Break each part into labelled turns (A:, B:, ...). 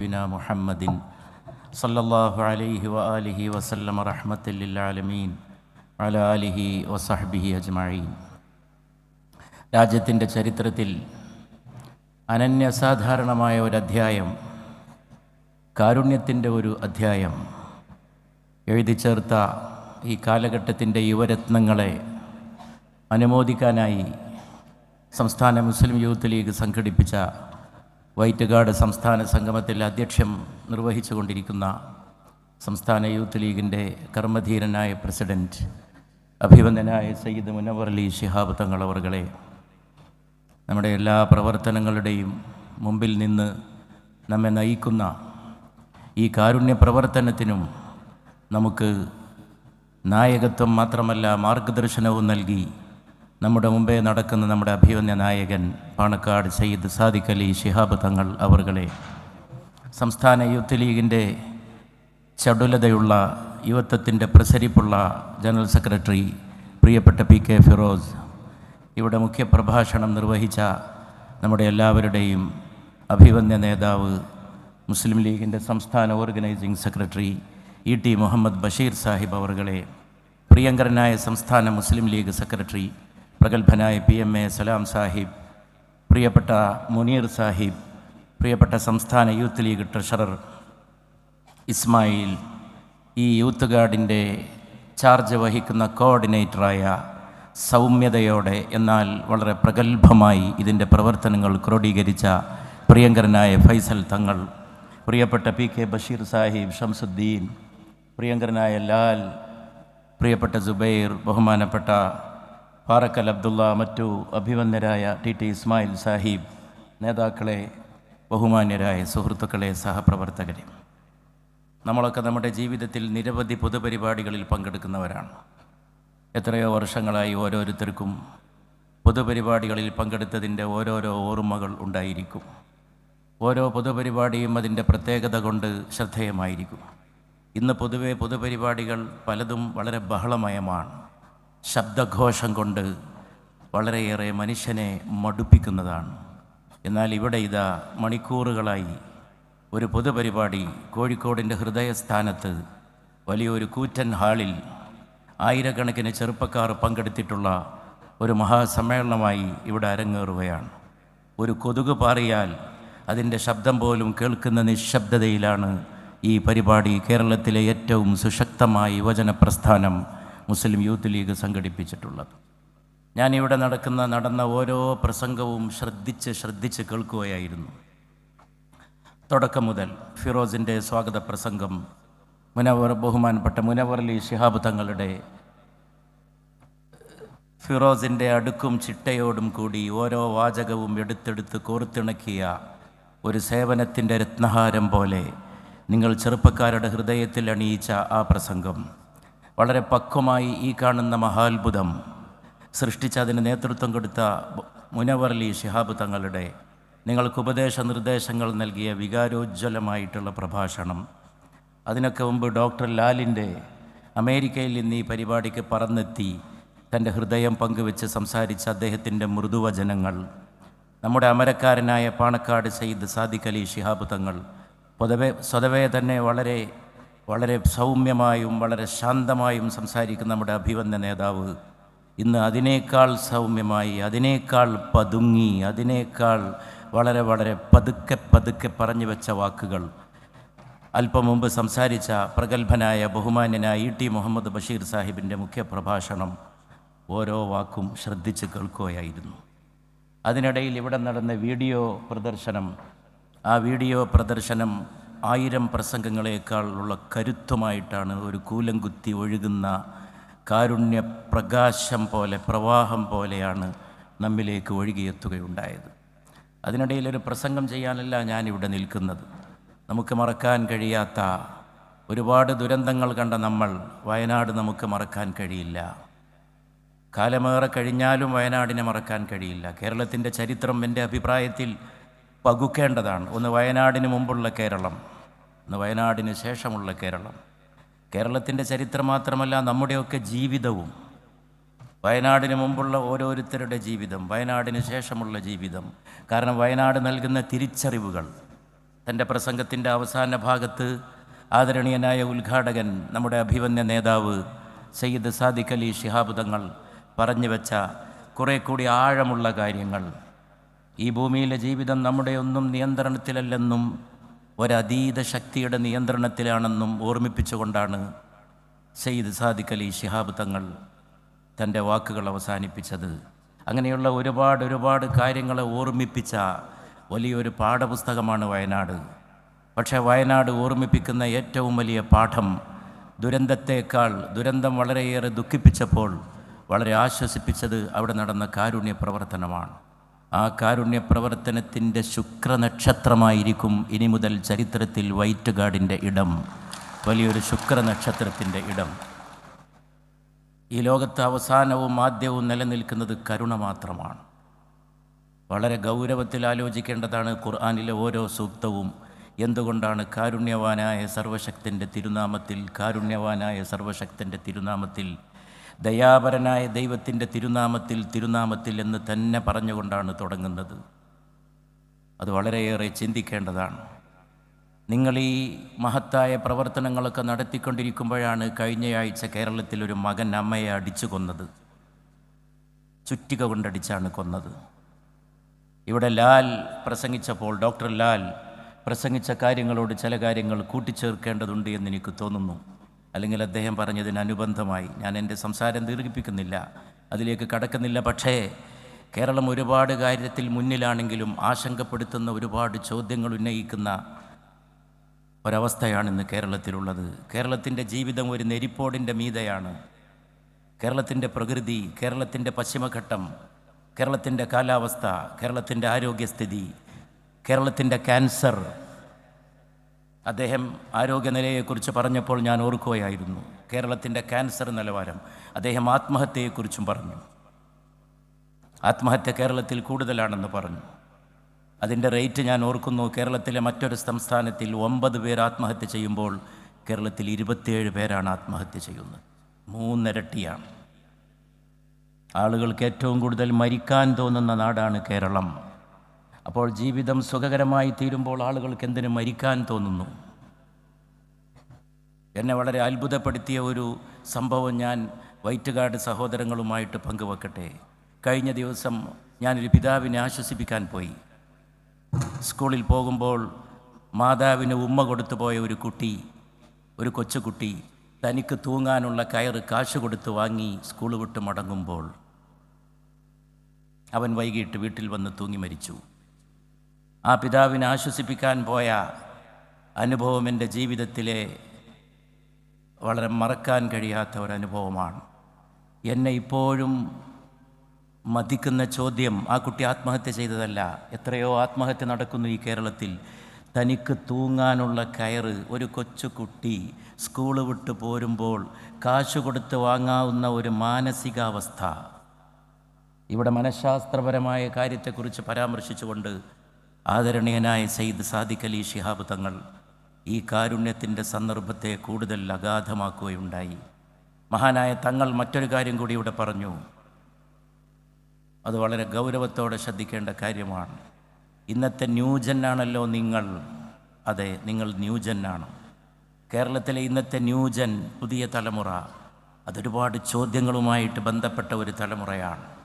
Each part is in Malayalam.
A: بنا محمد صلى الله عليه وآله وسلم رحمة للعالمين على آله وصحبه أجمعين രാജ്യത്തിൻ്റെ ചരിത്രത്തിൽ അനന്യസാധാരണമായ ഒരു അധ്യായം കാരുണ്യത്തിൻ്റെ ഒരു അധ്യായം എഴുതി ചേർത്ത ഈ കാലഘട്ടത്തിൻ്റെ യുവരത്നങ്ങളെ അനുമോദിക്കാനായി സംസ്ഥാന മുസ്ലിം യൂത്ത് ലീഗ് സംഘടിപ്പിച്ച വൈറ്റുകാട് സംസ്ഥാന സംഗമത്തിൽ അധ്യക്ഷം നിർവഹിച്ചു കൊണ്ടിരിക്കുന്ന സംസ്ഥാന യൂത്ത് ലീഗിന്റെ കർമ്മധീരനായ പ്രസിഡന്റ് അഭിവന്ദനായ സയ്യിദ് മുനവർ അലി ശിഹാബ് തങ്ങൾ അവർകളെ നമ്മുടെ എല്ലാ പ്രവർത്തനങ്ങളുടെയും മുമ്പിൽ നിന്ന് നമ്മെ നയിക്കുന്ന ഈ കാരുണ്യ പ്രവർത്തനത്തിനും നമുക്ക് നായകത്വം മാത്രമല്ല മാർഗദർശനവും നൽകി നമ്മുടെ മുമ്പേ നടക്കുന്ന നമ്മുടെ അഭിമന്യ നായകൻ പാണക്കാട് സയ്യിദ് സാദിഖ് അലി ഷിഹാബ് തങ്ങൾ അവർകളെ സംസ്ഥാന യൂത്ത് ലീഗിന്റെ ചടുലതയുള്ള യുവത്വത്തിന്റെ പ്രസരിപ്പുള്ള ജനറൽ സെക്രട്ടറി പ്രിയപ്പെട്ട പി കെ ഫിറോസ് ഇവിടെ മുഖ്യപ്രഭാഷണം നിർവഹിച്ച നമ്മുടെ എല്ലാവരുടെയും അഭിവന്യ നേതാവ് മുസ്ലിം ലീഗിന്റെ സംസ്ഥാന organising secretary E T Muhammad Basheer Sahib അവർകളെ പ്രിയങ്കരനായ സംസ്ഥാന മുസ്ലിം ലീഗ് സെക്രട്ടറി പ്രഗത്ഭനായ P M A Salam Sahib പ്രിയപ്പെട്ട മുനീർ സാഹിബ് പ്രിയപ്പെട്ട സംസ്ഥാന യൂത്ത് ലീഗ് ട്രഷറർ ഇസ്മായിൽ ഈ യൂത്ത് ഗാർഡിന്റെ ചാർജ് വഹിക്കുന്ന കോർഡിനേറ്ററായ സൗമ്യതയോടെ എന്നാൽ വളരെ പ്രഗത്ഭമായി ഇതിന്റെ പ്രവർത്തനങ്ങൾ ക്രോഡീകരിച്ച പ്രിയങ്കരനായ ഫൈസൽ തങ്ങൾ പ്രിയപ്പെട്ട പി കെ ബഷീർ സാഹിബ് ഷംസുദ്ദീൻ പ്രിയങ്കരനായ ലാൽ പ്രിയപ്പെട്ട ജുബൈർ ബഹുമാനപ്പെട്ട പാറക്കൽ അബ്ദുള്ള മറ്റു അഭിമന്യരായ ടി ടി ഇസ്മായിൽ സാഹിബ് നേതാക്കളെ ബഹുമാന്യരായ സുഹൃത്തുക്കളെ സഹപ്രവർത്തകരെ. നമ്മളൊക്കെ നമ്മുടെ ജീവിതത്തിൽ നിരവധി പൊതുപരിപാടികളിൽ പങ്കെടുക്കുന്നവരാണ്. എത്രയോ വർഷങ്ങളായി ഓരോരുത്തർക്കും പൊതുപരിപാടികളിൽ പങ്കെടുത്തതിന്റെ ഓരോരോ ഓർമ്മകൾ ഉണ്ടായിരിക്കും. ഓരോ പൊതുപരിപാടിയും അതിന്റെ പ്രത്യേകത കൊണ്ട് ശ്രദ്ധേയമായിരിക്കും. ഇന്ന് പൊതുവെ പൊതുപരിപാടികൾ പലതും വളരെ ബഹളമയമാണ്. ശബ്ദഘോഷം കൊണ്ട് വളരെയേറെ മനുഷ്യനെ മടുപ്പിക്കുന്നതാണ്. എന്നാൽ ഇവിടെ ഇതാ മണിക്കൂറുകളായി ഒരു പൊതുപരിപാടി കോഴിക്കോടിന്റെ ഹൃദയസ്ഥാനത്ത് വലിയൊരു കൂറ്റൻ ഹാളിൽ ആയിരക്കണക്കിന് ചെറുപ്പക്കാർ പങ്കെടുത്തിട്ടുള്ള ഒരു മഹാസമ്മേളനമായി ഇവിടെ അരങ്ങേറുകയാണ്. ഒരു കൊതുക് പാറിയാൽ അതിന്റെ ശബ്ദം പോലും കേൾക്കുന്ന നിശബ്ദതയിലാണ് ഈ പരിപാടി കേരളത്തിലെ ഏറ്റവും സുശക്തമായ യുവജന പ്രസ്ഥാനം മുസ്ലിം യൂത്ത് ലീഗ് സംഘടിപ്പിച്ചിട്ടുള്ളത്. ഞാനിവിടെ നടക്കുന്ന നടന്ന ഓരോ പ്രസംഗവും ശ്രദ്ധിച്ച് ശ്രദ്ധിച്ച് കേൾക്കുകയായിരുന്നു. തുടക്കം മുതൽ ഫിറോസിന്റെ സ്വാഗത പ്രസംഗം മുനവർ ബഹുമാനപ്പെട്ട മുനവർ ശിഹാബ് തങ്ങളുടെ ഫിറോസിന്റെ അടുക്കും ചിട്ടയോടും കൂടി ഓരോ വാചകവും എടുത്തെടുത്ത് കോർത്തിണക്കിയ ഒരു സേവനത്തിന്റെ രത്നഹാരം പോലെ നിങ്ങൾ ചെറുപ്പക്കാരുടെ ഹൃദയത്തിൽ അണിയിച്ച ആ പ്രസംഗം. വളരെ പക്വമായി ഈ കാണുന്ന മഹാത്ഭുതം സൃഷ്ടിച്ച അതിന് നേതൃത്വം കൊടുത്ത മുനവർലി ശിഹാബ് തങ്ങളുടെ നിങ്ങൾക്ക് ഉപദേശ നിർദ്ദേശങ്ങൾ നൽകിയ വികാരോജ്വലമായിട്ടുള്ള പ്രഭാഷണം. അതിനൊക്കെ മുമ്പ് ഡോക്ടർ ലാലിന്റെ അമേരിക്കയിൽ നിന്ന് ഈ പരിപാടിക്ക് പറന്നെത്തി തന്റെ ഹൃദയം പങ്കുവെച്ച് സംസാരിച്ച അദ്ദേഹത്തിന്റെ മൃദുവചനങ്ങൾ. നമ്മുടെ അമരക്കാരനായ പാണക്കാട് സയ്യിദ് സാദിഖ് അലി ശിഹാബ് തങ്ങൾ പൊതുവെ സ്വതവേ തന്നെ വളരെ വളരെ സൗമ്യമായും വളരെ ശാന്തമായും സംസാരിക്കുന്ന നമ്മുടെ അഭിവന്ദ നേതാവ്. ഇന്ന് അതിനേക്കാൾ സൗമ്യമായി അതിനേക്കാൾ പതുങ്ങി അതിനേക്കാൾ വളരെ വളരെ പതുക്കെ പതുക്കെ പറഞ്ഞു വെച്ച വാക്കുകൾ. അല്പം മുമ്പ് സംസാരിച്ച പ്രഗത്ഭനായ ബഹുമാന്യനായ ഇ ടി മുഹമ്മദ് ബഷീർ സാഹിബിന്റെ മുഖ്യപ്രഭാഷണം ഓരോ വാക്കും ശ്രദ്ധിച്ച് കേൾക്കുകയായിരുന്നു. അതിനിടയിൽ ഇവിടെ നടന്ന വീഡിയോ പ്രദർശനം ആ വീഡിയോ പ്രദർശനം ആയിരം പ്രസംഗങ്ങളെക്കാളുള്ള കരുത്തുമായിട്ടാണ് ഒരു കൂലം കുത്തി ഒഴുകുന്ന കാരുണ്യപ്രകാശം പോലെ പ്രവാഹം പോലെയാണ് നമ്മിലേക്ക് ഒഴുകിയെത്തുകയുണ്ടായത്. അതിനിടയിൽ ഒരു പ്രസംഗം ചെയ്യാനല്ല ഞാനിവിടെ നിൽക്കുന്നത്. നമുക്ക് മറക്കാൻ കഴിയാത്ത ഒരുപാട് ദുരന്തങ്ങൾ കണ്ട നമ്മൾ വയനാട് നമുക്ക് മറക്കാൻ കഴിയില്ല. കാലമേറെ കഴിഞ്ഞാലും വയനാടിനെ മറക്കാൻ കഴിയില്ല. കേരളത്തിന്റെ ചരിത്രം എന്റെ അഭിപ്രായത്തിൽ പകുക്കേണ്ടതാണ്. ഒന്ന് വയനാടിന് മുമ്പുള്ള കേരളം ഒന്ന് വയനാടിന് ശേഷമുള്ള കേരളം. കേരളത്തിന്റെ ചരിത്രം മാത്രമല്ല നമ്മുടെയൊക്കെ ജീവിതവും. വയനാടിന് മുമ്പുള്ള ഓരോരുത്തരുടെ ജീവിതം വയനാടിന് ശേഷമുള്ള ജീവിതം. കാരണം വയനാട് നൽകുന്ന തിരിച്ചറിവുകൾ. തന്റെ പ്രസംഗത്തിന്റെ അവസാന ഭാഗത്ത് ആദരണീയനായ ഉദ്ഘാടകൻ നമ്മുടെ അഭിവന്യ നേതാവ് സയ്യിദ് സാദിഖ് അലി ശിഹാബ് തങ്ങൾ പറഞ്ഞു വെച്ച കുറേ കൂടി ആഴമുള്ള കാര്യങ്ങൾ. ഈ ഭൂമിയിലെ ജീവിതം നമ്മുടെ ഒന്നും നിയന്ത്രണത്തിലല്ലെന്നും ഒരതീത ശക്തിയുടെ നിയന്ത്രണത്തിലാണെന്നും ഓർമ്മിപ്പിച്ചുകൊണ്ടാണ് സെയ്ദ് സാദിഖ് അലി ശിഹാബ് തങ്ങൾ തന്റെ വാക്കുകൾ അവസാനിപ്പിച്ചത്. അങ്ങനെയുള്ള ഒരുപാട് ഒരുപാട് കാര്യങ്ങളെ ഓർമ്മിപ്പിച്ച വലിയൊരു പാഠപുസ്തകമാണ് വയനാട്. പക്ഷേ വയനാട് ഓർമ്മിപ്പിക്കുന്ന ഏറ്റവും വലിയ പാഠം ദുരന്തത്തേക്കാൾ ദുരന്തം വളരെയേറെ ദുഃഖിപ്പിച്ചപ്പോൾ വളരെ ആശ്വസിപ്പിച്ചത് അവിടെ നടന്ന കാരുണ്യ പ്രവർത്തനമാണ്. ആ കാരുണ്യ പ്രവർത്തനത്തിന്റെ ശുക്രനക്ഷത്രമായിരിക്കും ഇനി മുതൽ ചരിത്രത്തിൽ വൈറ്റ് ഗാർഡിന്റെ ഇടം. വലിയൊരു ശുക്രനക്ഷത്രത്തിന്റെ ഇടം. ഈ ലോകത്ത് അവസാനവും ആദ്യവും നിലനിൽക്കുന്നത് കരുണ മാത്രമാണ്. വളരെ ഗൗരവത്തിൽ ആലോചിക്കേണ്ടതാണ് ഖുർആാനിലെ ഓരോ സൂക്തവും. എന്തുകൊണ്ടാണ് കാരുണ്യവാനായ സർവശക്തന്റെ തിരുനാമത്തിൽ കാരുണ്യവാനായ സർവശക്തന്റെ തിരുനാമത്തിൽ ദയാപരനായ ദൈവത്തിന്റെ തിരുനാമത്തിൽ തിരുനാമത്തിൽ എന്ന് തന്നെ പറഞ്ഞുകൊണ്ടാണ് തുടങ്ങുന്നത്. അത് വളരെയേറെ ചിന്തിക്കേണ്ടതാണ്. നിങ്ങൾ ഈ മഹത്തായ പ്രവർത്തനങ്ങളൊക്കെ നടത്തിക്കൊണ്ടിരിക്കുമ്പോഴാണ് കഴിഞ്ഞയാഴ്ച കേരളത്തിൽ ഒരു മകൻ അമ്മയെ അടിച്ചു കൊന്നത്. ചുറ്റിക കൊണ്ടടിച്ചാണ് കൊന്നത്. ഇവിടെ ലാൽ പ്രസംഗിച്ചപ്പോൾ ഡോക്ടർ ലാൽ പ്രസംഗിച്ച കാര്യങ്ങളോട് ചില കാര്യങ്ങൾ കൂട്ടിച്ചേർക്കേണ്ടതുണ്ട് എന്ന് എനിക്ക് തോന്നുന്നു. അല്ലെങ്കിൽ അദ്ദേഹം പറഞ്ഞതിന് അനുബന്ധമായി ഞാൻ എന്റെ സംസാരം ദീർഘിപ്പിക്കുന്നില്ല അതിലേക്ക് കടക്കുന്നില്ല. പക്ഷേ കേരളം ഒരുപാട് കാര്യത്തിൽ മുന്നിലാണെങ്കിലും ആശങ്കപ്പെടുത്തുന്ന ഒരുപാട് ചോദ്യങ്ങൾ ഉന്നയിക്കുന്ന ഒരവസ്ഥയാണ് ഇന്ന് കേരളത്തിലുള്ളത്. കേരളത്തിന്റെ ജീവിതം ഒരു നെരിപ്പോടിന്റെ മീതയാണ്. കേരളത്തിന്റെ പ്രകൃതി കേരളത്തിന്റെ പശ്ചിമഘട്ടം കേരളത്തിന്റെ കാലാവസ്ഥ കേരളത്തിന്റെ ആരോഗ്യസ്ഥിതി കേരളത്തിന്റെ ക്യാൻസർ അദ്ദേഹം ആരോഗ്യനിലയെക്കുറിച്ച് പറഞ്ഞപ്പോൾ ഞാൻ ഓർക്കുകയായിരുന്നു. കേരളത്തിന്റെ ക്യാൻസർ നിലവാരം. അദ്ദേഹം ആത്മഹത്യയെക്കുറിച്ചും പറഞ്ഞു. ആത്മഹത്യ കേരളത്തിൽ കൂടുതലാണെന്ന് പറഞ്ഞു. അതിന്റെ റേറ്റ് ഞാൻ ഓർക്കുന്നു. കേരളത്തിലെ മറ്റൊരു സംസ്ഥാനത്തിൽ ഒമ്പത് പേർ ആത്മഹത്യ ചെയ്യുമ്പോൾ കേരളത്തിൽ ഇരുപത്തിയേഴ് പേരാണ് ആത്മഹത്യ ചെയ്യുന്നത്. മൂന്നിരട്ടിയാണ്. ആളുകൾക്ക് ഏറ്റവും കൂടുതൽ മരിക്കാൻ തോന്നുന്ന നാടാണ് കേരളം. അപ്പോൾ ജീവിതം സുഖകരമായി തീരുമ്പോൾ ആളുകൾക്ക് എന്തിനു മരിക്കാൻ തോന്നുന്നു? എന്നെ വളരെ അത്ഭുതപ്പെടുത്തിയ ഒരു സംഭവം ഞാൻ വൈറ്റുകാട് സഹോദരങ്ങളുമായിട്ട് പങ്കുവെക്കട്ടെ. കഴിഞ്ഞ ദിവസം ഞാനൊരു പിതാവിനെ ആശ്വസിപ്പിക്കാൻ പോയി. സ്കൂളിൽ പോകുമ്പോൾ മാതാവിന് ഉമ്മ കൊടുത്തു പോയ ഒരു കുട്ടി ഒരു കൊച്ചുകുട്ടി തനിക്ക് തൂങ്ങാനുള്ള കയറ് കാശ് കൊടുത്ത് വാങ്ങി സ്കൂൾ വിട്ട് മടങ്ങുമ്പോൾ അവൻ വൈകിട്ട് വീട്ടിൽ വന്ന് തൂങ്ങി മരിച്ചു. ആ പിതാവിനെ ആശ്വസിപ്പിക്കാൻ പോയ അനുഭവം എന്റെ ജീവിതത്തിലെ വളരെ മറക്കാൻ കഴിയാത്ത ഒരനുഭവമാണ്. എന്നെ ഇപ്പോഴും മതിക്കുന്ന ചോദ്യം ആ കുട്ടി ആത്മഹത്യ ചെയ്തതല്ല എത്രയോ ആത്മഹത്യ നടക്കുന്നു ഈ കേരളത്തിൽ. തനിക്ക് തൂങ്ങാനുള്ള കയറ് ഒരു കൊച്ചു കുട്ടി സ്കൂൾ വിട്ട് പോരുമ്പോൾ കാശ് കൊടുത്ത് വാങ്ങാവുന്ന ഒരു മാനസികാവസ്ഥ. ഇവിടെ മനഃശാസ്ത്രപരമായ കാര്യത്തെക്കുറിച്ച് പരാമർശിച്ചുകൊണ്ട് ആദരണീയനായ സയ്യിദ് സാദിഖ് അലി ഷിഹാബ് തങ്ങൾ ഈ കാരുണ്യത്തിന്റെ സന്ദർഭത്തെ കൂടുതൽ അഗാധമാക്കുകയുണ്ടായി. മഹാനായ തങ്ങൾ മറ്റൊരു കാര്യം കൂടി ഇവിടെ പറഞ്ഞു. അത് വളരെ ഗൗരവത്തോടെ ശ്രദ്ധിക്കേണ്ട കാര്യമാണ്. ഇന്നത്തെ ന്യൂജനാണല്ലോ നിങ്ങൾ. അതെ നിങ്ങൾ ന്യൂജനാണ്. കേരളത്തിലെ ഇന്നത്തെ ന്യൂജൻ പുതിയ തലമുറ. അതൊരുപാട് ചോദ്യങ്ങളുമായിട്ട് ബന്ധപ്പെട്ട ഒരു തലമുറയാണ്.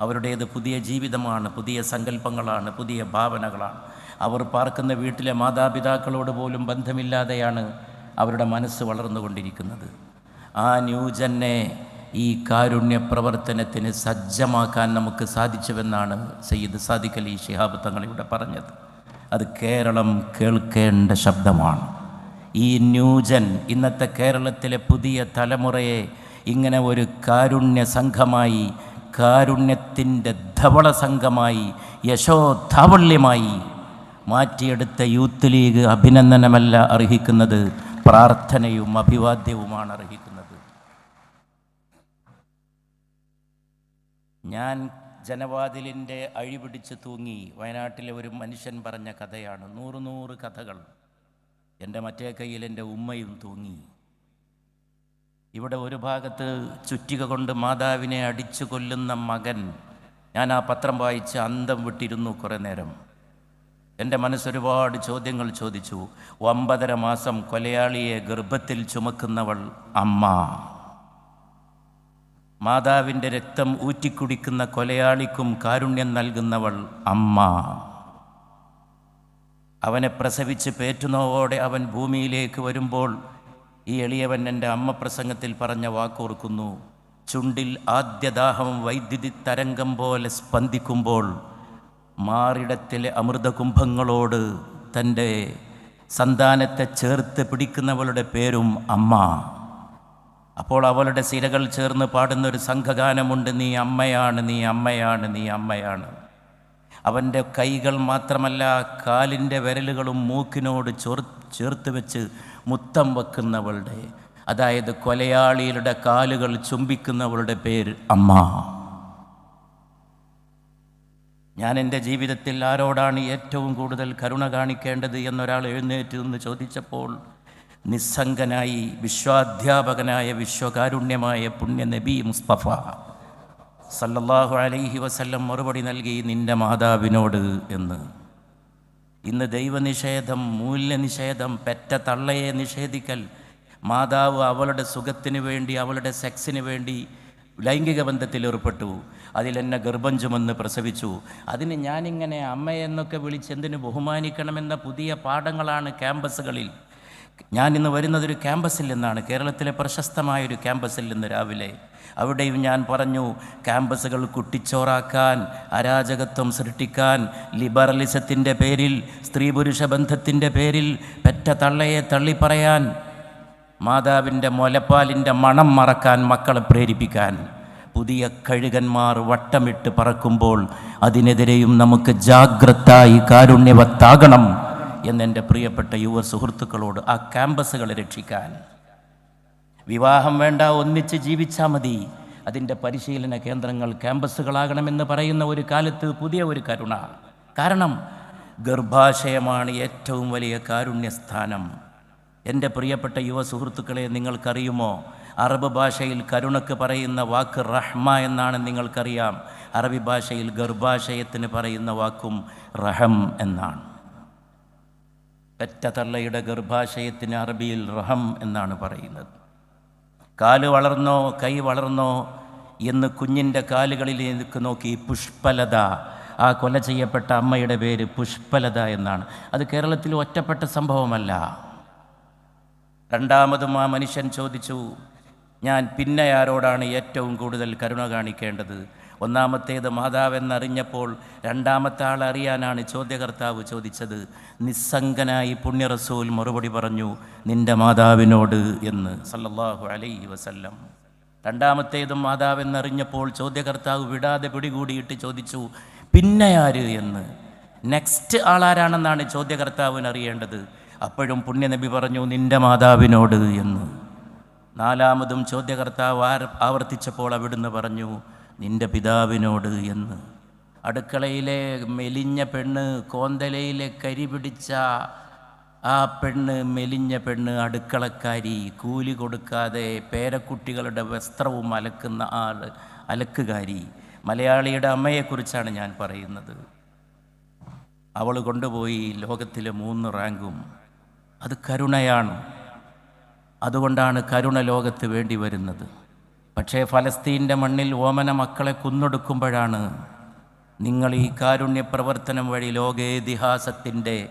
A: അവരുടേത് പുതിയ ജീവിതമാണ് പുതിയ സങ്കല്പങ്ങളാണ് പുതിയ ഭാവനകളാണ്. അവർ പാർക്കുന്ന വീട്ടിലെ മാതാപിതാക്കളോട് പോലും ബന്ധമില്ലാതെയാണ് അവരുടെ മനസ്സ് വളർന്നുകൊണ്ടിരിക്കുന്നത്. ആ ന്യൂജനെ ഈ കാരുണ്യ പ്രവർത്തനത്തിന് സജ്ജമാക്കാൻ നമുക്ക് സാധിച്ചുവെന്നാണ് സയ്യിദ് സാദിഖ് അലി ഷിഹാബ് തങ്ങൾ ഇവിടെ പറഞ്ഞത്. അത് കേരളം കേൾക്കേണ്ട ശബ്ദമാണ്. ഈ ന്യൂജൻ ഇന്നത്തെ കേരളത്തിലെ പുതിയ തലമുറയെ ഇങ്ങനെ ഒരു കാരുണ്യ സംഘമായി കാരുണ്യത്തിന്റെ ധവള സംഘമായി യശോധാവള്യമായി മാറ്റിയെടുത്ത യൂത്ത് ലീഗ് അഭിനന്ദനമല്ല അർഹിക്കുന്നത് പ്രാർത്ഥനയും അഭിവാദ്യവുമാണ് അർഹിക്കുന്നത്. ഞാൻ ജനവാതിലിന്റെ അഴിപിടിച്ച് തൂങ്ങി വയനാട്ടിലെ ഒരു മനുഷ്യൻ പറഞ്ഞ കഥയാണ്. നൂറ് നൂറ് കഥകൾ. എന്റെ മറ്റേ കയ്യിൽ എന്റെ ഉമ്മയും തൂങ്ങി. ഇവിടെ ഒരു ഭാഗത്ത് ചുറ്റിക കൊണ്ട് മാതാവിനെ അടിച്ചു കൊല്ലുന്ന മകൻ ഞാൻ ആ പത്രം വായിച്ച് അന്തം വിട്ടിരുന്നു കുറേ നേരം. എന്റെ മനസ്സൊരുപാട് ചോദ്യങ്ങൾ ചോദിച്ചു. ഒമ്പതര മാസം കൊലയാളിയെ ഗർഭത്തിൽ ചുമക്കുന്നവൾ അമ്മ. മാതാവിന്റെ രക്തം ഊറ്റിക്കുടിക്കുന്ന കൊലയാളിക്കും കാരുണ്യം നൽകുന്നവൾ അമ്മ. അവനെ പ്രസവിച്ച് പേറ്റുനോവോടെ അവൻ ഭൂമിയിലേക്ക് വരുമ്പോൾ ഈ എളിയവൻ എന്റെ അമ്മ പ്രസംഗത്തിൽ പറഞ്ഞ വാക്കോർക്കുന്നു. ചുണ്ടിൽ ആദ്യദാഹം വൈദ്യുതി തരംഗം പോലെ സ്പന്ദിക്കുമ്പോൾ മാറിടത്തിലെ അമൃതകുംഭങ്ങളോട് തന്റെ സന്താനത്തെ ചേർത്ത് പിടിക്കുന്നവളുടെ പേരും അമ്മ. അപ്പോൾ അവളുടെ സിരകൾ ചേർന്ന് പാടുന്ന ഒരു സംഘഗാനമുണ്ട് നീ അമ്മയാണ് നീ അമ്മയാണ് നീ അമ്മയാണ്. അവന്റെ കൈകൾ മാത്രമല്ല കാലിന്റെ വിരലുകളും മൂക്കിനോട് ചോർ ചേർത്ത് വെച്ച് മുത്തം വെക്കുന്നവളുടെ അതായത് കൊലയാളികളുടെ കാലുകൾ ചുംബിക്കുന്നവളുടെ പേര് അമ്മ. ഞാൻ എന്റെ ജീവിതത്തിൽ ആരോടാണ് ഏറ്റവും കൂടുതൽ കരുണ കാണിക്കേണ്ടത് എന്നൊരാൾ എഴുന്നേറ്റ് നിന്ന് ചോദിച്ചപ്പോൾ നിസ്സംഗനായി വിശ്വാധ്യാപകനായ വിശ്വകാരുണ്യമായ പുണ്യ നബി മുസ്തഫ സല്ലല്ലാഹു അലൈഹി വസല്ലം മറുപടി നൽകി നിന്റെ മാതാവിനോട് എന്ന്. ഇന്ന് ദൈവനിഷേധം മൂല്യനിഷേധം പെറ്റ തള്ളയെ നിഷേധിക്കൽ. മാതാവ് അവളുടെ സുഖത്തിന് വേണ്ടി അവളുടെ സെക്സിന് വേണ്ടി ലൈംഗിക ബന്ധത്തിൽ ഏർപ്പെട്ടു. അതിലെന്നെ ഗർഭം ചുമന്ന് പ്രസവിച്ചു. അതിന് ഞാനിങ്ങനെ അമ്മയെന്നൊക്കെ വിളിച്ച് എന്തിനു ബഹുമാനിക്കണമെന്ന പുതിയ പാഠങ്ങളാണ് ക്യാമ്പസുകളിൽ. ഞാൻ ഇന്ന് വരുന്നതൊരു ക്യാമ്പസിൽ നിന്നാണ്. കേരളത്തിലെ പ്രശസ്തമായൊരു ക്യാമ്പസിൽ നിന്ന് രാവിലെ അവിടെയും ഞാൻ പറഞ്ഞു ക്യാമ്പസുകൾ കുട്ടിച്ചോറാക്കാൻ അരാജകത്വം സൃഷ്ടിക്കാൻ ലിബറലിസത്തിന്റെ പേരിൽ സ്ത്രീ പുരുഷ ബന്ധത്തിന്റെ പേരിൽ പെറ്റ തള്ളയെ തള്ളിപ്പറയാൻ മാതാവിന്റെ മുലപ്പാലിന്റെ മണം മറക്കാൻ മക്കളെ പ്രേരിപ്പിക്കാൻ. പുതിയ കഴുകന്മാർ വട്ടമിട്ട് പറക്കുമ്പോൾ അതിനെതിരെയും നമുക്ക് ജാഗ്രതായി കാരുണ്യവത്താകണം. എന്നെന്റെ പ്രിയപ്പെട്ട യുവ സുഹൃത്തുക്കളോട് ആ ക്യാമ്പസുകളെ രക്ഷിക്കാൻ. വിവാഹം വേണ്ട ഒന്നിച്ച് ജീവിച്ചാൽ മതി. അതിന്റെ പരിശീലന കേന്ദ്രങ്ങൾ ക്യാമ്പസുകളാകണമെന്ന് പറയുന്ന ഒരു കാലത്ത് പുതിയ ഒരു കരുണ. കാരണം ഗർഭാശയമാണ് ഏറ്റവും വലിയ കാരുണ്യസ്ഥാനം. എന്റെ പ്രിയപ്പെട്ട യുവ സുഹൃത്തുക്കളെ നിങ്ങൾക്കറിയുമോ? അറബ് ഭാഷയിൽ കരുണക്ക് പറയുന്ന വാക്ക് റഹ്മ എന്നാണ് നിങ്ങൾക്കറിയാം. അറബി ഭാഷയിൽ ഗർഭാശയത്തിന് പറയുന്ന വാക്കും റഹം എന്നാണ്. പെറ്റ തള്ളയുടെ ഗർഭാശയത്തിന് അറബിയിൽ റഹം എന്നാണ് പറയുന്നത്. കാൽ വളർന്നോ കൈ വളർന്നോ എന്ന് കുഞ്ഞിന്റെ കാലുകളിലേക്ക് നോക്കി പുഷ്പലത. ആ കൊല ചെയ്യപ്പെട്ട അമ്മയുടെ പേര് പുഷ്പലത എന്നാണ്. അത് കേരളത്തിൽ ഒറ്റപ്പെട്ട സംഭവമല്ല. രണ്ടാമതും ആ മനുഷ്യൻ ചോദിച്ചു ഞാൻ പിന്നെ ആരോടാണ് ഏറ്റവും കൂടുതൽ കരുണ കാണിക്കേണ്ടത്? ഒന്നാമത്തേത് മാതാവെന്നറിഞ്ഞപ്പോൾ രണ്ടാമത്തെ ആൾ അറിയാനാണ് ചോദ്യകർത്താവ് ചോദിച്ചത്. നിസ്സംഗനായി പുണ്യറസൂൽ മറുപടി പറഞ്ഞു നിന്റെ മാതാവിനോട് എന്ന്. സല്ലല്ലാഹു അലൈഹി വസല്ലം. രണ്ടാമത്തേതും മാതാവെന്നറിഞ്ഞപ്പോൾ ചോദ്യകർത്താവ് വിടാതെ പിടികൂടിയിട്ട് ചോദിച്ചു പിന്നെ ആര്? എന്ന്. നെക്സ്റ്റ് ആളാരാണെന്നാണ് ചോദ്യകർത്താവിന് അറിയേണ്ടത് അപ്പോഴും പുണ്യനബി പറഞ്ഞു നിന്റെ മാതാവിനോട് എന്ന്. നാലാമതും ചോദ്യകർത്താവ് ആവർത്തിച്ചപ്പോൾ അവിടുന്ന് പറഞ്ഞു നിന്റെ പിതാവിനോട് എന്ന്. അടുക്കളയിലെ മെലിഞ്ഞ പെണ്ണ് കോന്തലയിലെ കരി പിടിച്ച ആ പെണ്ണ് മെലിഞ്ഞ പെണ്ണ് അടുക്കളക്കാരി കൂലി കൊടുക്കാതെ പേരക്കുട്ടികളുടെ വസ്ത്രവും അലക്കുന്ന ആൾ അലക്കുകാരി. മലയാളിയുടെ അമ്മയെക്കുറിച്ചാണ് ഞാൻ പറയുന്നത്. അവൾ കൊണ്ടുപോയി ലോകത്തിലെ മൂന്ന് റാങ്കും. അത് കരുണയാണ്. അതുകൊണ്ടാണ് കരുണ ലോകത്ത് വേണ്ടി വരുന്നത്. പക്ഷേ ഫലസ്തീന്റെ മണ്ണിൽ ഓമന മക്കളെ കുന്നൊടുക്കുമ്പോഴാണ് നിങ്ങൾ ഈ കാരുണ്യ പ്രവർത്തനം വഴി ലോകേതിഹാസത്തിന്റെ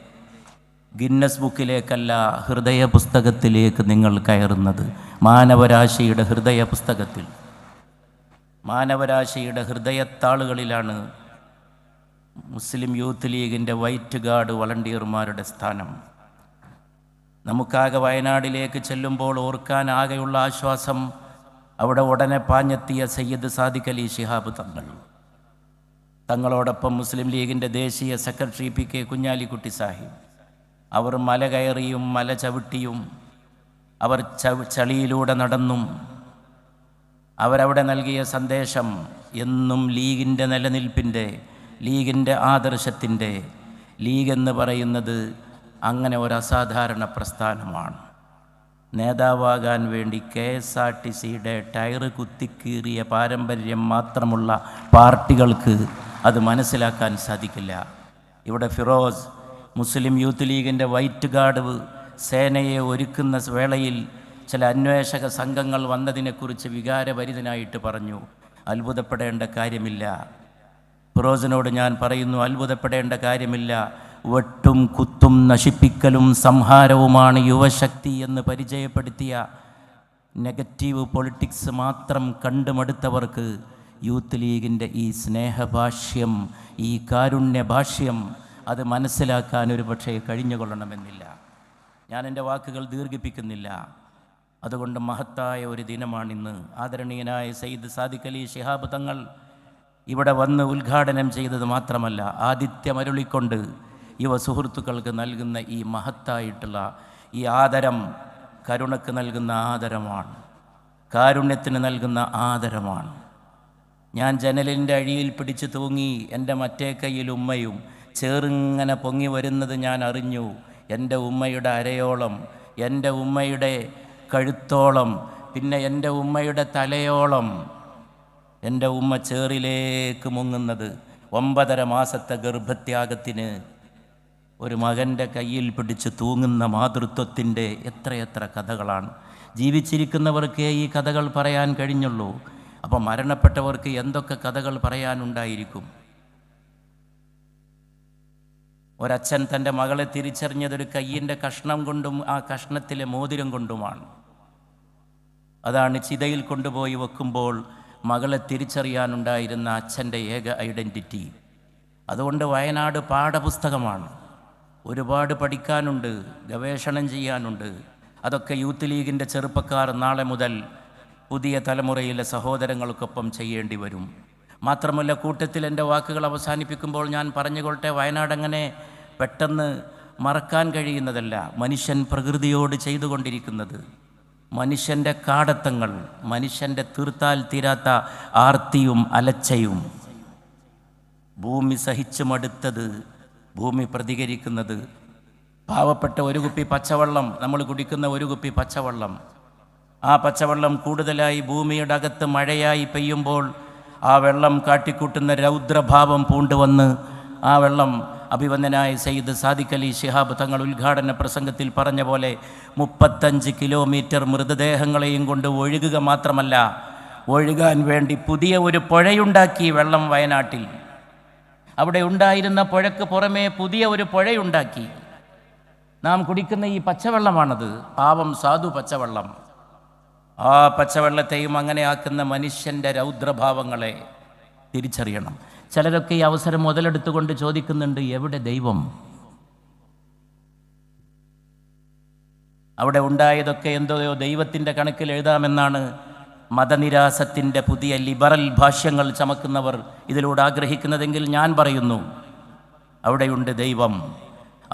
A: ഗിന്നസ് ബുക്കിലേക്കല്ല ഹൃദയ പുസ്തകത്തിലേക്ക് നിങ്ങൾ കയറുന്നത്. മാനവരാശിയുടെ ഹൃദയ പുസ്തകത്തിൽ മാനവരാശിയുടെ ഹൃദയത്താളുകളിലാണ് മുസ്ലിം യൂത്ത് ലീഗിന്റെ വൈറ്റ് ഗാർഡ് വളണ്ടിയർമാരുടെ സ്ഥാനം. നമുക്കാകെ വയനാടിലേക്ക് ചെല്ലുമ്പോൾ ഓർക്കാൻ ആകെയുള്ള ആശ്വാസം അവിടെ ഉടനെ പാഞ്ഞെത്തിയ സയ്യിദ് സാദിഖ് അലി ഷിഹാബ് തങ്ങൾ. തങ്ങളോടൊപ്പം മുസ്ലിം ലീഗിന്റെ ദേശീയ secretary P K Kunhalikutty Sahib. അവർ മല കയറിയും മല ചവിട്ടിയും അവർ ചളിയിലൂടെ നടന്നും അവരവിടെ നൽകിയ സന്ദേശം എന്നും ലീഗിന്റെ നിലനിൽപ്പിന്റെ ലീഗിന്റെ ആദർശത്തിന്റെ ലീഗ് എന്ന് പറയുന്നത് അങ്ങനെ ഒരു അസാധാരണ പ്രസ്ഥാനമാണ്. നേതാവാകാൻ വേണ്ടി കെ എസ് ആർ ടി സിയുടെ ടയറ് കുത്തിക്കീറിയ പാരമ്പര്യം മാത്രമുള്ള പാർട്ടികൾക്ക് അത് മനസ്സിലാക്കാൻ സാധിക്കില്ല. ഇവിടെ ഫിറോസ് മുസ്ലിം യൂത്ത് ലീഗിന്റെ വൈറ്റ് ഗാർഡ് സേനയെ ഒരുക്കുന്ന വേളയിൽ ചില അന്വേഷക സംഘങ്ങൾ വന്നതിനെക്കുറിച്ച് വികാരഭരിതനായിട്ട് പറഞ്ഞു. അത്ഭുതപ്പെടേണ്ട കാര്യമില്ല. ഫിറോസിനോട് ഞാൻ പറയുന്നു അത്ഭുതപ്പെടേണ്ട കാര്യമില്ല. വെട്ടും കുത്തും നശിപ്പിക്കലും സംഹാരവുമാണ് യുവശക്തി എന്ന് പരിചയപ്പെടുത്തിയ നെഗറ്റീവ് പൊളിറ്റിക്സ് മാത്രം കണ്ടുമടുത്തവർക്ക് യൂത്ത് ലീഗിന്റെ ഈ സ്നേഹഭാഷ്യം ഈ കാരുണ്യ ഭാഷ്യം അത് മനസ്സിലാക്കാൻ ഒരു പക്ഷേ കഴിഞ്ഞുകൊള്ളണമെന്നില്ല. ഞാൻ എന്റെ വാക്കുകൾ ദീർഘിപ്പിക്കുന്നില്ല. അതുകൊണ്ട് മഹത്തായ ഒരു ദിനമാണിന്ന്. ആദരണീയനായ സയ്യിദ് സാദിഖ് അലി ശിഹാബ് തങ്ങൾ ഇവിടെ വന്ന് ഉദ്ഘാടനം ചെയ്തത് മാത്രമല്ല ആദിത്യമരുളിക്കൊണ്ട് യുവ സുഹൃത്തുക്കൾക്ക് നൽകുന്ന ഈ മഹത്തായിട്ടുള്ള ഈ ആദരം കരുണക്ക് നൽകുന്ന ആദരമാണ്. കാരുണ്യത്തിന് നൽകുന്ന ആദരമാണ്. ഞാൻ ജനലിന്റെ അഴിയിൽ പിടിച്ചു തൂങ്ങി എന്റെ മറ്റേ കയ്യിൽ ഉമ്മയും ചേറിങ്ങനെ പൊങ്ങി വരുന്നത് ഞാൻ അറിഞ്ഞു. എന്റെ ഉമ്മയുടെ അരയോളം എന്റെ ഉമ്മയുടെ കഴുത്തോളം പിന്നെ എന്റെ ഉമ്മയുടെ തലയോളം എന്റെ ഉമ്മ ചേറിലേക്ക് മുങ്ങുന്നത് ഒമ്പതര മാസത്തെ ഗർഭത്യാഗത്തിന് ഒരു മകന്റെ കയ്യിൽ പിടിച്ച് തൂങ്ങുന്ന മാതൃത്വത്തിന്റെ എത്രയെത്ര കഥകളാണ്. ജീവിച്ചിരിക്കുന്നവർക്കേ ഈ കഥകൾ പറയാൻ കഴിഞ്ഞുള്ളൂ. അപ്പോൾ മരണപ്പെട്ടവർക്ക് എന്തൊക്കെ കഥകൾ പറയാനുണ്ടായിരിക്കും? ഒരച്ഛൻ തന്റെ മകളെ തിരിച്ചറിഞ്ഞതൊരു കയ്യിന്റെ കഷ്ണം കൊണ്ടും ആ കഷ്ണത്തിലെ മോതിരം കൊണ്ടുമാണ്. അതാണ് ചിതയിൽ കൊണ്ടുപോയി വെക്കുമ്പോൾ മകളെ തിരിച്ചറിയാനുണ്ടായിരുന്ന അച്ഛന്റെ ഏക ഐഡന്റിറ്റി. അതുകൊണ്ട് വയനാട് പാഠപുസ്തകമാണ്. ഒരുപാട് പഠിക്കാനുണ്ട് ഗവേഷണം ചെയ്യാനുണ്ട്. അതൊക്കെ യൂത്ത് ലീഗിന്റെ ചെറുപ്പക്കാർ നാളെ മുതൽ പുതിയ തലമുറയിലെ സഹോദരങ്ങൾക്കൊപ്പം ചെയ്യേണ്ടി വരും. മാത്രമല്ല കൂട്ടത്തിൽ എന്റെ വാക്കുകൾ അവസാനിപ്പിക്കുമ്പോൾ ഞാൻ പറഞ്ഞുകൊള്ളട്ടെ വയനാട് അങ്ങനെ പെട്ടെന്ന് മറക്കാൻ കഴിയുന്നതല്ല മനുഷ്യൻ പ്രകൃതിയോട് ചെയ്തുകൊണ്ടിരിക്കുന്നത്. മനുഷ്യന്റെ കാടത്തങ്ങൾ മനുഷ്യന്റെ തീർത്താൽ തീരാത്ത ആർത്തിയും അലച്ചയും. ഭൂമി സഹിച്ചു മടുത്തത് ഭൂമി പ്രതികരിക്കുന്നത്. പാവപ്പെട്ട ഒരു കുപ്പി പച്ചവെള്ളം നമ്മൾ കുടിക്കുന്ന ഒരു കുപ്പി പച്ചവെള്ളം. ആ പച്ചവെള്ളം കൂടുതലായി ഭൂമിയുടെ അകത്ത് മഴയായി പെയ്യുമ്പോൾ ആ വെള്ളം കാട്ടിക്കൂട്ടുന്ന രൗദ്രഭാവം പൂണ്ടുവന്ന് ആ വെള്ളം അഭിവന്ദനായ സയ്യിദ് സാദിഖ് അലി ശിഹാബ് തങ്ങൾ ഉദ്ഘാടന പ്രസംഗത്തിൽ പറഞ്ഞ പോലെ മുപ്പത്തഞ്ച് കിലോമീറ്റർ മൃതദേഹങ്ങളെയും കൊണ്ട് ഒഴുകുക മാത്രമല്ല ഒഴുകാൻ വേണ്ടി പുതിയ ഒരു പുഴയുണ്ടാക്കി വെള്ളം വയനാട്ടിൽ. അവിടെ ഉണ്ടായിരുന്ന പുഴക്ക് പുറമേ പുതിയ ഒരു പുഴയുണ്ടാക്കി. നാം കുടിക്കുന്ന ഈ പച്ചവെള്ളമാണത്. പാവം സാധു പച്ചവെള്ളം. ആ പച്ചവെള്ളത്തെയും അങ്ങനെ ആക്കുന്ന മനുഷ്യന്റെ രൗദ്രഭാവങ്ങളെ തിരിച്ചറിയണം. ചിലരൊക്കെ ഈ അവസരം മുതലെടുത്തുകൊണ്ട് ചോദിക്കുന്നുണ്ട് എവിടെ ദൈവം? അവിടെ ഉണ്ടായതൊക്കെ എന്തോയോ ദൈവത്തിന്റെ കണക്കിൽ എഴുതാമെന്നാണ് മതനിരാസത്തിന്റെ പുതിയ ലിബറൽ ഭാഷ്യങ്ങൾ ചമക്കുന്നവർ ഇതിലൂടെ ആഗ്രഹിക്കുന്നതെങ്കിൽ ഞാൻ പറയുന്നു അവിടെയുണ്ട് ദൈവം.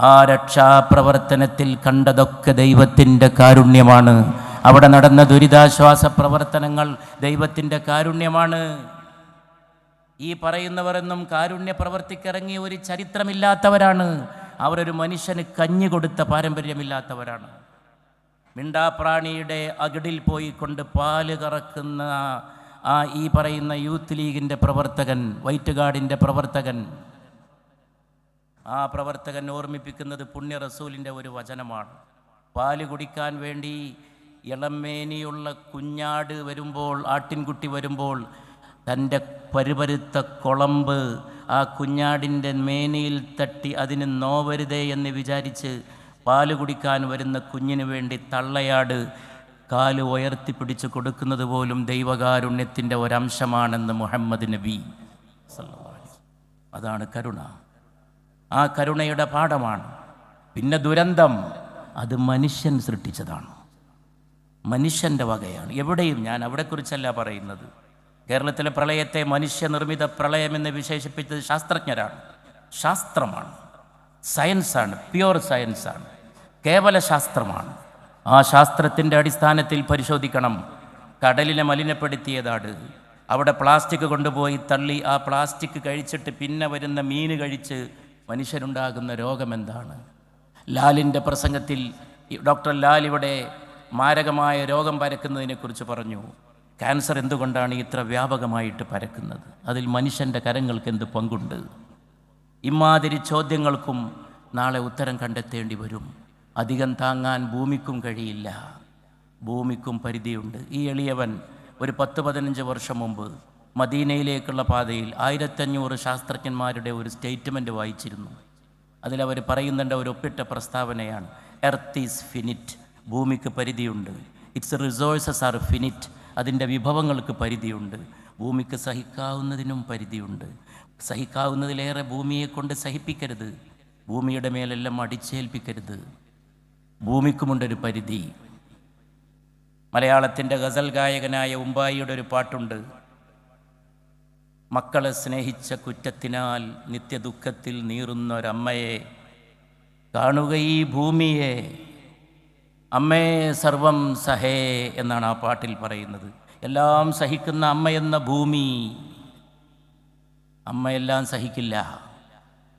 A: ആ രക്ഷാപ്രവർത്തനത്തിൽ കണ്ടതൊക്കെ ദൈവത്തിന്റെ കാരുണ്യമാണ്. അവിടെ നടന്ന ദുരിതാശ്വാസ പ്രവർത്തനങ്ങൾ ദൈവത്തിന്റെ കാരുണ്യമാണ്. ഈ പറയുന്നവരെന്നും കാരുണ്യ പ്രവർത്തിക്കിറങ്ങിയ ഒരു ചരിത്രമില്ലാത്തവരാണ്. അവരൊരു മനുഷ്യന് കഞ്ഞി കൊടുത്ത പാരമ്പര്യമില്ലാത്തവരാണ്. മിണ്ടാപ്രാണിയുടെ അകിടിൽ പോയി കൊണ്ട് പാൽ കറക്കുന്ന ആ ഈ പറയുന്ന യൂത്ത് ലീഗിന്റെ പ്രവർത്തകൻ വൈറ്റ് ഗാർഡിന്റെ പ്രവർത്തകൻ. ആ പ്രവർത്തകൻ ഓർമ്മിപ്പിക്കുന്നത് പുണ്യ റസൂലിന്റെ ഒരു വചനമാണ്. പാൽ കുടിക്കാൻ വേണ്ടി ഇളമേനിയുള്ള കുഞ്ഞാട് വരുമ്പോൾ ആട്ടിൻകുട്ടി വരുമ്പോൾ തന്റെ പരുപരുത്ത കുളമ്പ് ആ കുഞ്ഞാടിന്റെ മേനിയിൽ തട്ടി അതിന് നോവരുതേ എന്ന് വിചാരിച്ച് പാൽ കുടിക്കാൻ വരുന്ന കുഞ്ഞിന് വേണ്ടി തള്ളയാട് കാൽ ഉയർത്തിപ്പിടിച്ച് കൊടുക്കുന്നത് പോലും ദൈവകാരുണ്യത്തിന്റെ ഒരംശമാണെന്ന് മുഹമ്മദ് നബി. അതാണ് കരുണ. ആ കരുണയുടെ പാഠമാണ്. പിന്നെ ദുരന്തം. അത് മനുഷ്യൻ സൃഷ്ടിച്ചതാണ്. മനുഷ്യന്റെ വകയാണ്. എവിടെയും ഞാൻ അവിടെക്കുറിച്ചല്ല പറയുന്നത്. കേരളത്തിലെ പ്രളയത്തെ മനുഷ്യനിർമ്മിത പ്രളയമെന്ന് വിശേഷിപ്പിച്ചത് ശാസ്ത്രജ്ഞരാണ്. ശാസ്ത്രമാണ്. സയൻസാണ്. പ്യുവർ സയൻസാണ്. കേവല ശാസ്ത്രമാണ് ആ ശാസ്ത്രത്തിന്റെ അടിസ്ഥാനത്തിൽ പരിശോധിക്കണം. കടലിനെ മലിനപ്പെടുത്തിയതാണ് അവിടെ പ്ലാസ്റ്റിക് കൊണ്ടുപോയി തള്ളി. ആ പ്ലാസ്റ്റിക് കഴിച്ചിട്ട് പിന്നെ വരുന്ന മീൻ കഴിച്ച് മനുഷ്യരുണ്ടാകുന്ന രോഗമെന്താണ്? ലാലിന്റെ പ്രസംഗത്തിൽ ഡോക്ടർ ലാൽ ഇവിടെ മാരകമായ രോഗം പരക്കുന്നതിനെക്കുറിച്ച് പറഞ്ഞു. ക്യാൻസർ എന്തുകൊണ്ടാണ് ഇത്ര വ്യാപകമായിട്ട് പരക്കുന്നത്? അതിൽ മനുഷ്യന്റെ കരങ്ങൾക്ക് എന്ത് പങ്കുണ്ട്? ഇമാതിരി ചോദ്യങ്ങൾക്കും നാളെ ഉത്തരം കണ്ടെത്തേണ്ടി വരും. അധികം താങ്ങാൻ ഭൂമിക്കും കഴിയില്ല. ഭൂമിക്കും പരിധിയുണ്ട്. ഈ എളിയവൻ ഒരു പത്ത് പതിനഞ്ച് വർഷം മുമ്പ് മദീനയിലേക്കുള്ള പാതയിൽ ആയിരത്തഞ്ഞൂറ് ശാസ്ത്രജ്ഞന്മാരുടെ ഒരു സ്റ്റേറ്റ്മെന്റ് വായിച്ചിരുന്നു. അതിലവർ പറയുന്നുണ്ട് ഒരു ഒപ്പിട്ട പ്രസ്താവനയാണ് എർത്ത് ഈസ് ഫിനിറ്റ് ഭൂമിക്ക് പരിധിയുണ്ട്. ഇറ്റ്സ് റിസോഴ്സസ് ആർ ഫിനിറ്റ് അതിന്റെ വിഭവങ്ങൾക്ക് പരിധിയുണ്ട്. ഭൂമിക്ക് സഹിക്കാവുന്നതിനും പരിധിയുണ്ട്. സഹിക്കാവുന്നതിലേറെ ഭൂമിയെ കൊണ്ട് സഹിപ്പിക്കരുത്. ഭൂമിയുടെ മേലെല്ലാം അടിച്ചേൽപ്പിക്കരുത്. ഭൂമിക്കുമുണ്ടൊരു പരിധി. മലയാളത്തിന്റെ ഗസൽ ഗായകനായ ഉമ്പായിയുടെ ഒരു പാട്ടുണ്ട്. മക്കളെ സ്നേഹിച്ച കുറ്റത്തിനാൽ നിത്യദുഃഖത്തിൽ നീറുന്ന ഒരമ്മയെ കാണുക ഈ ഭൂമിയെ. അമ്മേ സർവം സഹേ എന്നാണ് ആ പാട്ടിൽ പറയുന്നത്. എല്ലാം സഹിക്കുന്ന അമ്മയെന്ന ഭൂമി. അമ്മയെല്ലാം സഹിക്കില്ല.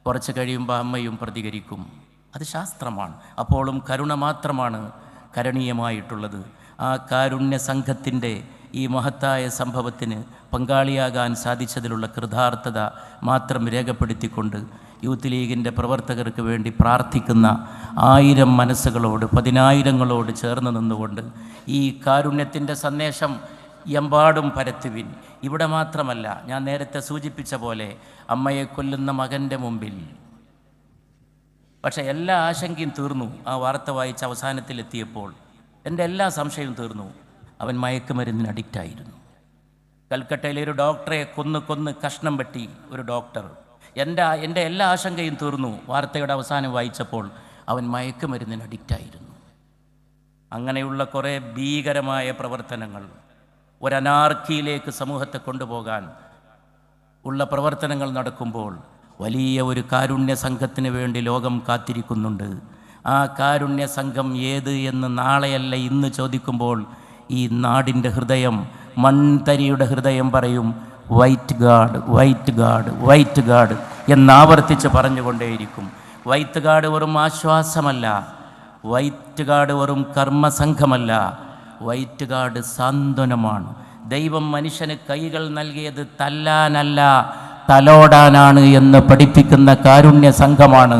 A: കുറച്ച് കഴിയുമ്പോൾ അമ്മയും പ്രതികരിക്കും. അത് ശാസ്ത്രമാണ്. അപ്പോഴും കരുണ മാത്രമാണ് കരണീയമായിട്ടുള്ളത്. ആ കാരുണ്യ സംഘത്തിന്റെ ഈ മഹത്തായ സംഭവത്തിന് പങ്കാളിയാകാൻ സാധിച്ചതിലുള്ള കൃതാർത്ഥത മാത്രം രേഖപ്പെടുത്തിക്കൊണ്ട് യൂത്ത് ലീഗിന്റെ പ്രവർത്തകർക്ക് വേണ്ടി പ്രാർത്ഥിക്കുന്ന ആയിരം മനസ്സുകളോട് പതിനായിരങ്ങളോട് ചേർന്ന് നിന്നുകൊണ്ട് ഈ കാരുണ്യത്തിന്റെ സന്ദേശം എമ്പാടും പരത്തുവിൻ. ഇവിടെ മാത്രമല്ല ഞാൻ നേരത്തെ സൂചിപ്പിച്ച പോലെ അമ്മയെ കൊല്ലുന്ന മകന്റെ മുമ്പിൽ പക്ഷേ എല്ലാ ആശങ്കയും തീർന്നു ആ വാർത്ത വായിച്ച് അവസാനത്തിലെത്തിയപ്പോൾ എന്റെ എല്ലാ സംശയവും തീർന്നു. അവൻ മയക്കുമരുന്നിന് അഡിക്റ്റായിരുന്നു കൽക്കട്ടയിലെ ഒരു ഡോക്ടറെ കൊന്ന് കൊന്ന് കഷ്ണം വെട്ടി ഒരു ഡോക്ടർ. എന്റെ എന്റെ എല്ലാ ആശങ്കയും തീർന്നു. വാർത്തയുടെ അവസാനം വായിച്ചപ്പോൾ അവൻ മയക്കുമരുന്നിന് അഡിക്റ്റായിരുന്നു അങ്ങനെയുള്ള കുറേ ഭീകരമായ പ്രവർത്തനങ്ങൾ ഒരനാർക്കിയിലേക്ക് സമൂഹത്തെ കൊണ്ടുപോകാൻ ഉള്ള പ്രവർത്തനങ്ങൾ നടക്കുമ്പോൾ വലിയ ഒരു കാരുണ്യ സംഘത്തിന് വേണ്ടി ലോകം കാത്തിരിക്കുന്നുണ്ട്. ആ കാരുണ്യ സംഘം ഏത് എന്ന് നാളെയല്ല ഇന്ന് ചോദിക്കുമ്പോൾ ഈ നാടിന്റെ ഹൃദയം മൺതരിയുടെ ഹൃദയം പറയും white guard white guard white guard എന്നാവർത്തിച്ച് പറഞ്ഞുകൊണ്ടേയിരിക്കും. വൈറ്റ് ഗാഡ് വെറും ആശ്വാസമല്ല. വൈറ്റ് ഗാഡ് വെറും കർമ്മസംഘമല്ല. White God സാന്ത്വനമാണ്. ദൈവം മനുഷ്യന് കൈകൾ നൽകിയത് തല്ലാനല്ല തലോടാനാണ് എന്ന് പഠിപ്പിക്കുന്ന കാരുണ്യ സംഘമാണ്.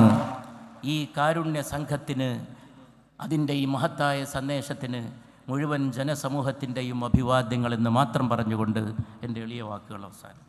A: ഈ കാരുണ്യ സംഘത്തിന് അതിന്റെ ഈ മഹത്തായ സന്ദേശത്തിന് മുഴുവൻ ജനസമൂഹത്തിന്റെയും അഭിവാദ്യങ്ങൾ എന്ന് മാത്രം പറഞ്ഞുകൊണ്ട് എന്റെ എളിയ വാക്കുകൾ അവസാനം